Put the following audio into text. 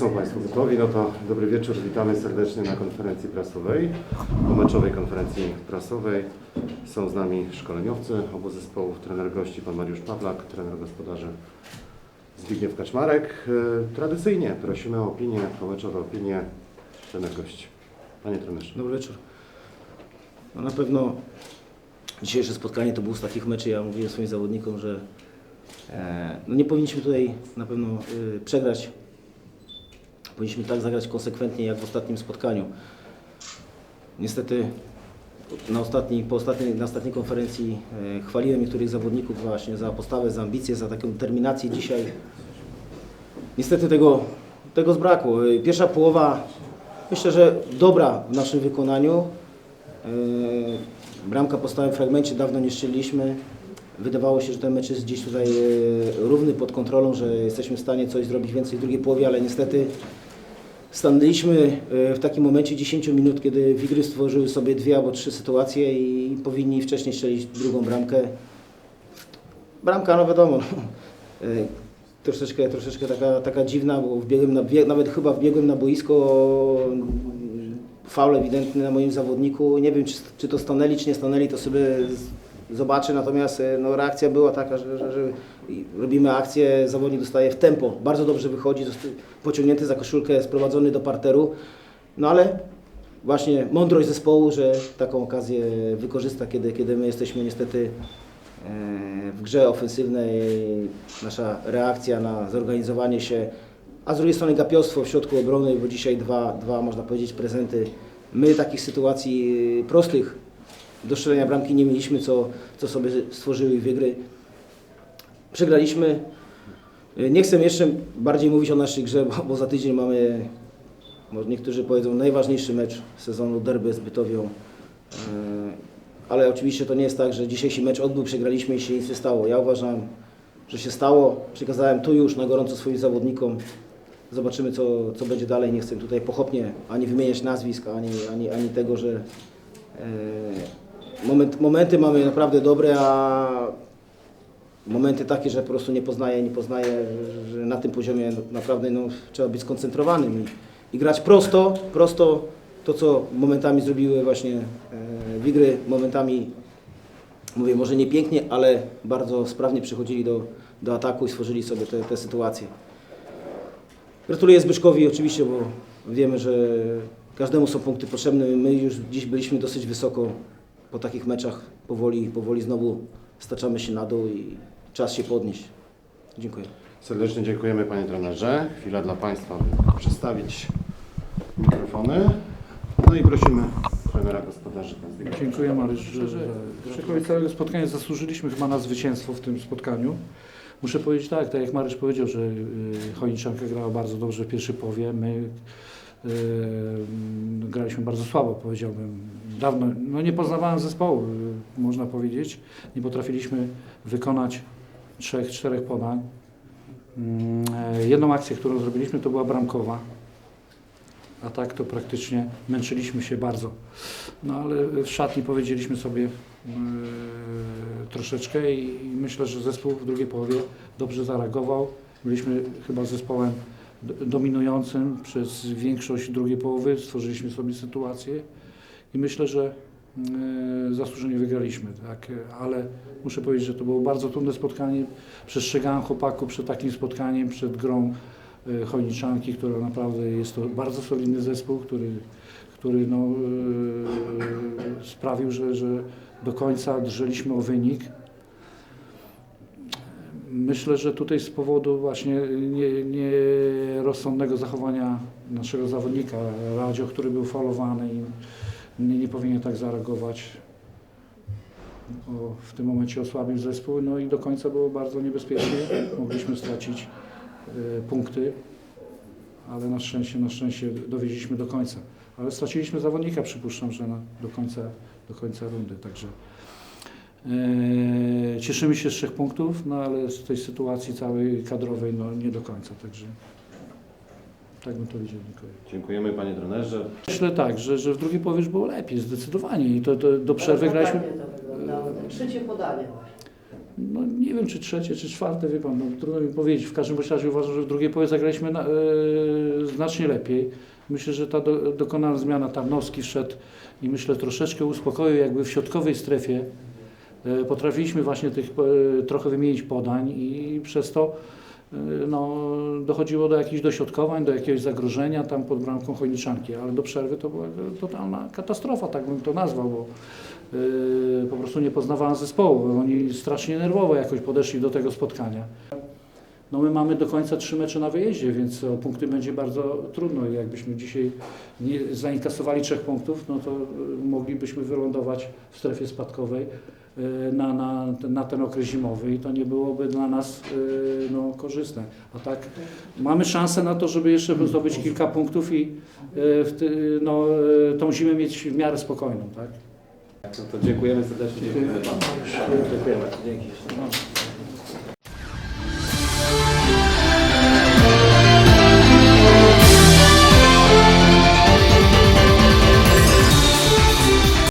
Są Państwo gotowi. No to dobry wieczór. Witamy serdecznie na konferencji prasowej, pomeczowej konferencji prasowej. Są z nami szkoleniowcy obu zespołów, trener gości pan Mariusz Pawlak, trener gospodarzy Zbigniew Kaczmarek. E, Tradycyjnie prosimy o opinię, pomeczowe opinie trener gości. Panie trenerze. Dobry wieczór. No na pewno dzisiejsze spotkanie to był z takich meczy, ja mówiłem swoim zawodnikom, że e, no nie powinniśmy tutaj na pewno y, przegrać. Powinniśmy tak zagrać konsekwentnie jak w ostatnim spotkaniu. Niestety na ostatniej, po ostatniej, na ostatniej konferencji e, chwaliłem niektórych zawodników właśnie za postawę, za ambicję, za taką determinację. Dzisiaj niestety tego, tego zbrakło. E, Pierwsza połowa myślę, że dobra w naszym wykonaniu. Yy, Bramka po stałym fragmencie dawno nie strzeliliśmy. Wydawało się, że ten mecz jest gdzieś tutaj yy, równy pod kontrolą, że jesteśmy w stanie coś zrobić więcej w drugiej połowie, ale niestety stanęliśmy yy, w takim momencie 10 minut, kiedy Wigry stworzyły sobie dwie albo trzy sytuacje i powinni wcześniej strzelić drugą bramkę. Bramka, no wiadomo, no, yy, troszeczkę, troszeczkę taka, taka dziwna, bo wbiegłem na, nawet chyba wbiegłem na boisko, faul ewidentny na moim zawodniku. Nie wiem, czy, czy to stanęli, czy nie stanęli, to sobie z- zobaczę. Natomiast e, no, reakcja była taka, że, że, że robimy akcję, zawodnik dostaje w tempo. Bardzo dobrze wychodzi, pociągnięty za koszulkę, sprowadzony do parteru. No ale właśnie mądrość zespołu, że taką okazję wykorzysta, kiedy, kiedy my jesteśmy niestety e, w grze ofensywnej, nasza reakcja na zorganizowanie się, a z drugiej strony gapiostwo w środku obrony, bo dzisiaj dwa, dwa można powiedzieć prezenty. My takich sytuacji e, prostych do strzelenia bramki nie mieliśmy, co, co sobie stworzyły Wigry. Przegraliśmy. E, Nie chcę jeszcze bardziej mówić o naszej grze, bo, bo za tydzień mamy, może niektórzy powiedzą, najważniejszy mecz sezonu derby z Bytowią. E, Ale oczywiście to nie jest tak, że dzisiejszy mecz odbył, przegraliśmy i się nic nie stało. Ja uważam, że się stało. Przekazałem tu już na gorąco swoim zawodnikom. Zobaczymy, co, co będzie dalej. Nie chcę tutaj pochopnie ani wymieniać nazwisk, ani, ani, ani tego, że e, moment, momenty mamy naprawdę dobre, a momenty takie, że po prostu nie poznaję, nie poznaję, że, na tym poziomie naprawdę no, trzeba być skoncentrowanym i, i grać prosto, prosto to, co momentami zrobiły właśnie e, Wigry, momentami mówię, może nie pięknie, ale bardzo sprawnie przychodzili do, do ataku i stworzyli sobie te, te sytuacje. Gratuluję Zbyszkowi oczywiście, bo wiemy, że każdemu są punkty potrzebne. My już dziś byliśmy dosyć wysoko po takich meczach. Powoli, powoli znowu staczamy się na dół i czas się podnieść. Dziękuję. Serdecznie dziękujemy Panie trenerze. Chwila dla Państwa, aby przestawić mikrofony. No i prosimy trenera gospodarzy. Dziękuję Mariusz, że, że przekroju całego spotkania zasłużyliśmy chyba na zwycięstwo w tym spotkaniu. Muszę powiedzieć tak, tak jak Mariusz powiedział, że y, Chojniczanka grała bardzo dobrze w pierwszej połowie. My graliśmy bardzo słabo, powiedziałbym. Dawno, no nie poznawałem zespołu, y, można powiedzieć. Nie potrafiliśmy wykonać trzech, czterech podań. E, Jedną akcję, którą zrobiliśmy, to była bramkowa. A tak to praktycznie męczyliśmy się bardzo. No ale w szatni powiedzieliśmy sobie yy, troszeczkę i, i myślę, że zespół w drugiej połowie dobrze zareagował. Byliśmy chyba zespołem dominującym przez większość drugiej połowy, stworzyliśmy sobie sytuację i myślę, że yy, zasłużenie wygraliśmy. Tak? Ale muszę powiedzieć, że to było bardzo trudne spotkanie. Przestrzegałem chłopaków przed takim spotkaniem, przed grą yy, Chojniczanki, która naprawdę jest to bardzo solidny zespół, który który no, yy, sprawił, że, że do końca drżeliśmy o wynik. Myślę, że tutaj z powodu właśnie nie- nierozsądnego zachowania naszego zawodnika Radzio, który był falowany i nie, nie powinien tak zareagować. O, w tym momencie osłabił zespół, no i do końca było bardzo niebezpiecznie. Mogliśmy stracić yy, punkty, ale na szczęście, na szczęście dowieźliśmy do końca ale straciliśmy zawodnika, przypuszczam, że na, do, końca, do końca rundy. Także e, cieszymy się z trzech punktów, no ale z tej sytuacji całej kadrowej no, nie do końca. Także tak bym to widział. Dziękuję. Dziękujemy Panie trenerze. Myślę tak, że, że w drugiej połowie już było lepiej, zdecydowanie. I to, to do przerwy Ale graliśmy. tak to wyglądało. Trzecie podanie no nie wiem czy trzecie, czy czwarte, wie pan, no, trudno mi powiedzieć. W każdym bądź razie uważam, że w drugiej połowie zagraliśmy na, e, znacznie lepiej. Myślę, że ta do, dokonana zmiana Tarnowski wszedł i myślę troszeczkę uspokoił jakby w środkowej strefie. E, Potrafiliśmy właśnie tych e, trochę wymienić podań i przez to e, no, dochodziło do jakichś dośrodkowań, do jakiegoś zagrożenia tam pod bramką Chojniczanki, ale do przerwy to była totalna katastrofa, tak bym to nazwał, bo e, po prostu nie poznawałem zespołu. Oni strasznie nerwowo jakoś podeszli do tego spotkania. No my mamy do końca trzy mecze na wyjeździe, więc o punkty będzie bardzo trudno i jakbyśmy dzisiaj nie zainkasowali trzech punktów, no to y, moglibyśmy wylądować w strefie spadkowej y, na, na, na ten okres zimowy i to nie byłoby dla nas y, no, korzystne. A tak mamy szansę na to, żeby jeszcze zdobyć kilka punktów i w ty, no, tą zimę mieć w miarę spokojną. Tak? No to dziękujemy serdecznie. Dziękuję. Dziękujemy. Dzięki.